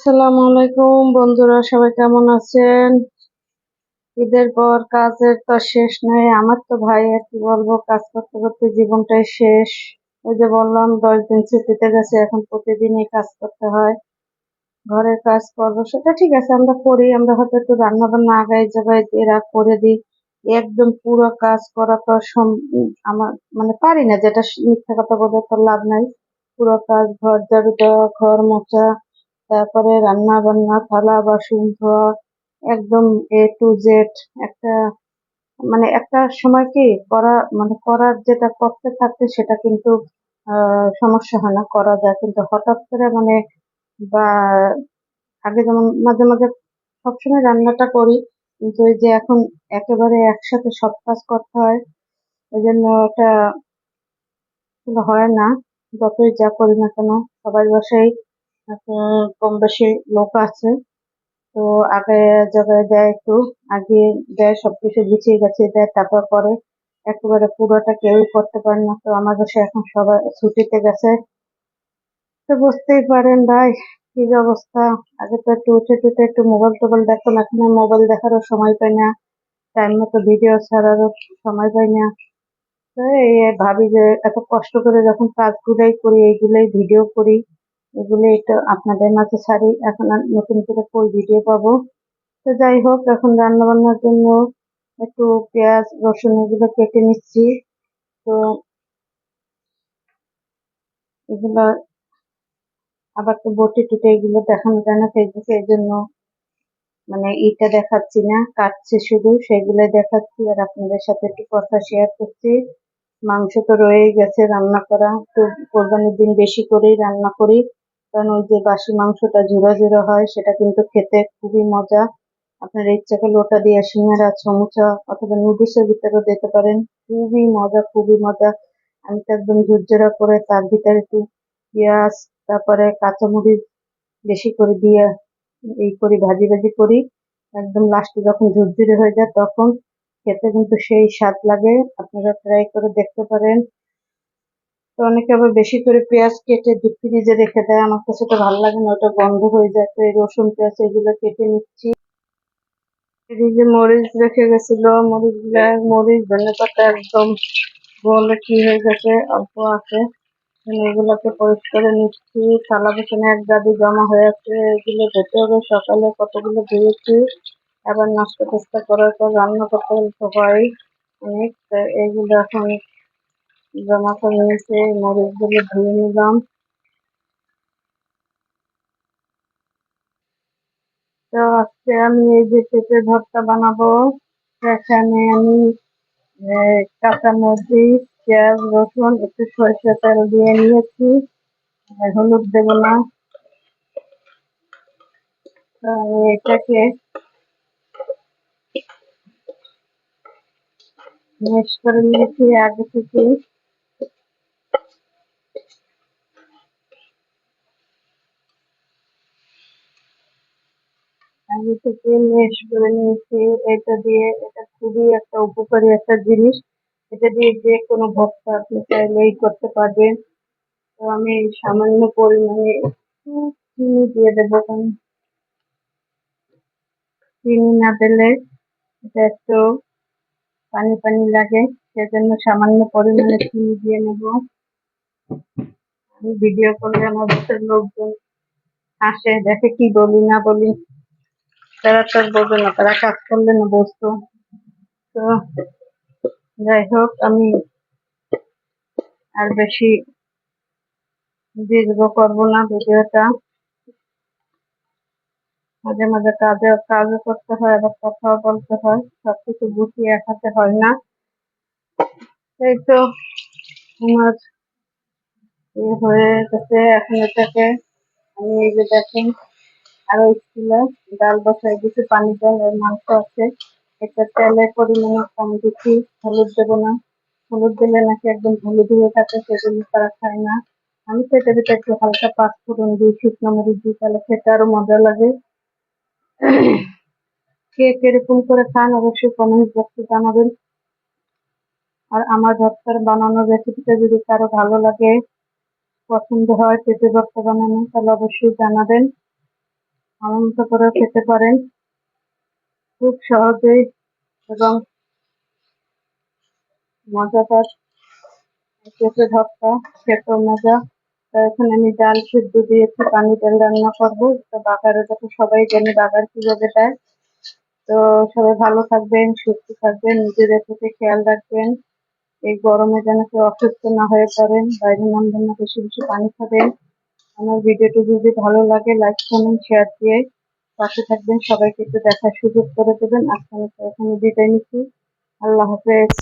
আসসালামু আলাইকুম বন্ধুরা, সবাই কেমন আছেন? ঈদের পর কাজের তো শেষ নাই, আমার তো ভাই আর কি বলব, কাজ করতে করতে জীবনটাই শেষ। ওই যে বললাম, দশ দিন ছুটিতে গেছে, এখন প্রতিদিনই কাজ করতে হয়, ঘরের কাজ করব, সেটা ঠিক আছে, আমরা করি, আমরা হয়তো একটু রান্না বান্না আগাই জাগাই এরা করে দিই। একদম পুরো কাজ করা তো আমার মানে পারি না, যেটা মিথ্যা কথা বলে তো লাভ নাই। পুরো কাজ, ঘর ঝাড়ু দেওয়া, ঘর মোছা তারপরে রান্না বান্না, থালা, বাসন ধোয়া, একদম এ টু জেড একটা মানে একটা সময় কি করা মানে করার যেটা করতে থাকতে সেটা কিন্তু সমস্যা হয় না, করা যায়। কিন্তু হঠাৎ করে মানে বা, আগে যেমন মাঝে মাঝে সবসময় রান্নাটা করি, কিন্তু ওই যে এখন একেবারে একসাথে সব কাজ করতে হয় ওই জন্য ওটা হয় না। যতই যা করি না কেন সবার বাসায় কম বেশি লোক আছে। তো আগে জায়গায় দেয় একটু, আগে দেয়, সবকিছু গুছিয়ে গাছিয়ে দেয়, তারপর করে একেবারে পুরোটা কেউই করতে পারে না। তো আমার বাসায় এখন সবাই ছুটিতে গেছে। তো বুঝতেই পারেন ভাই, কি অবস্থা। আগে তো একটু উঠে টুটে একটু মোবাইল টোবাইল দেখতাম, এখন মোবাইল দেখারও সময় পাই না। টাইম মতো ভিডিও ছাড়ারও সময় পাই না। তো এই ভাবি যে এত কষ্ট করে যখন কাজগুলাই করি, এইগুলাই ভিডিও করি এগুলো এটা আপনাদের মাঝে ছাড়ি। এখন নতুন করে কই ভিডিও পাবো? তো যাই হোক, এখন রান্না বান্নার জন্য একটু পেঁয়াজ, রসুন এগুলো কেটে নিচ্ছি। তো এগুলো আবার তো বটি টুটে এগুলো দেখানো যায় না ফেসবুকে এই জন্য মানে ইটা দেখাচ্ছি না, কাটছি শুধু সেগুলো দেখাচ্ছি। আর আপনাদের সাথে একটু কথা শেয়ার করছি। মাংস তো রয়েই গেছে রান্না করা। তো কোরবানির দিন বেশি করেই রান্না করি। কারণ ওই যে বাসি মাংসটা ঝুরা ঝুরা হয়, সেটা কিন্তু খেতে খুবই মজা। আপনার ইচ্ছা করলে ওটা দিয়ে সিঙ্গারা, সমুচা অথবা নুডলসের ভিতরেও দিতে পারেন। খুবই মজা খুবই মজা। আমি তো একদম ঝুরঝুরা করে তার ভিতরে একটু পেঁয়াজ, তারপরে কাঁচামরিচ বেশি করে দিয়ে এই করি, ভাজি ভাজি করি। একদম লাস্টে যখন ঝুরঝুরে হয়ে যায় তখন খেতে কিন্তু সেই স্বাদ লাগে। আপনারা ট্রাই করে দেখতে পারেন। তো অনেকে আবার বেশি করে পেঁয়াজ কেটে ডিপ ফ্রিজে রেখে দেয়। আমার কাছে তো ভালো লাগে না, ওটা গন্ধ হয়ে যায়। তো এই রসুন, পেঁয়াজ এগুলো কেটে নিচ্ছি। ফ্রিজে মরিচ রেখে গেছিল মরিচগুলা মরিচ, ধনে পাতা একদম বলে কি হয়ে গেছে, অল্প আছে। এগুলোকে পরিষ্কার করে নিচ্ছি। থালা পেছনে এক গাদি জমা হয়ে আছে, এগুলো ধুতে হবে। সকালে কতগুলো ধুয়েছি, আবার নাস্তা টাস্তা করার পর রান্না করতে হয় অনেক এইগুলো এখন জমা করে নিয়েছি মরিচগুলো ধুয়ে নিলাম। তো আজকে আমি এই যে পেঁপে ভর্তা বানাবো এখানে আমি আহ, কাঁচামরিচ পেঁয়াজ রসুন একটু সরষে তেল দিয়ে নিয়েছি হলুদ দেবো না। এটাকে মিক্স করে নিয়েছি আগে থেকে। আগে থেকে মিক্স করে নিয়েছি, এটা দিয়ে এটা খুবই একটা উপকারী একটা জিনিস। এটা দিয়ে যে কোনো ভর্তা আপনি চাইলেই করতে পারবেন। তো আমি সামান্য পরিমাণে একটু চিনি দিয়ে দেবো কারণ চিনি না দিলে এটা একটু পানি পানি লাগে, সেজন্য সামান্য পরিমাণে চিনি দিয়ে নেব। আমি ভিডিও করলে আমার লোকজন আসে, দেখে কি বলি না বলি। তারা তো বোঝে না, তারা কাজ করলে না বুঝতো তো যাই হোক, আমি আর বেশি দীর্ঘ করব না ভিডিওটা। মাঝে মাঝে কাজে, কাজও করতে হয়, আবার কথাও বলতে হয়, সবকিছু গুছিয়ে এক হয় না। এই তো আমার এ হয়ে গেছে, এখন এটাকে আমি এই যে দেখেন। আরও স্কুলে ডাল বসাই দিচ্ছি পানি দেয় এর মাংস আছে। এটা তেলের পরিমাণে কম দিচ্ছি হলুদ দেবো না। হলুদ দিলে নাকি একদম হলুদ হয়ে থাকে, সেজন্য তারা খায় না। আমি তো এটার ভিতরে একটু হালকা পাঁচ ফোড়ন দিই, শুকনো মরিচ দিই, তাহলে খেতে আরও মজা লাগে। কে কীরকম করে খান অবশ্যই কমেন্ট বক্সে জানাবেন। আর আমার ভর্তার বানানোর রেসিপিটা যদি কারও ভালো লাগে, পছন্দ হয়, পেঁপে ভর্তা বানানো, তাহলে অবশ্যই জানাবেন। আনন্দ করে খেতে পারেন। খুব সহজেই এবং মজাদার পেঁপে ভর্তা খেতেও মজা। এখানে আমি ডাল সিদ্ধ দিয়েছি, পানি ডাল রান্না করব। বাগারে তো সবাই জানে বাগার কীভাবে দেয়, তো সবাই ভালো থাকবেন, সুস্থ থাকবেন, নিজেদের প্রতি খেয়াল রাখবেন। এই গরমে যেন কেউ অসুস্থ না হয়ে পড়েন, বাইরে নামবেন না বেশি বেশি পানি খাবেন। আমার ভিডিওটি যদি ভালো লাগে লাইক কমেন্ট শেয়ার দিয়ে পাশে থাকবেন। সবাইকে একটু দেখার সুযোগ করে দেবেন। আজকে এখানে বিদায় নিচ্ছি। আল্লাহ হাফেজ।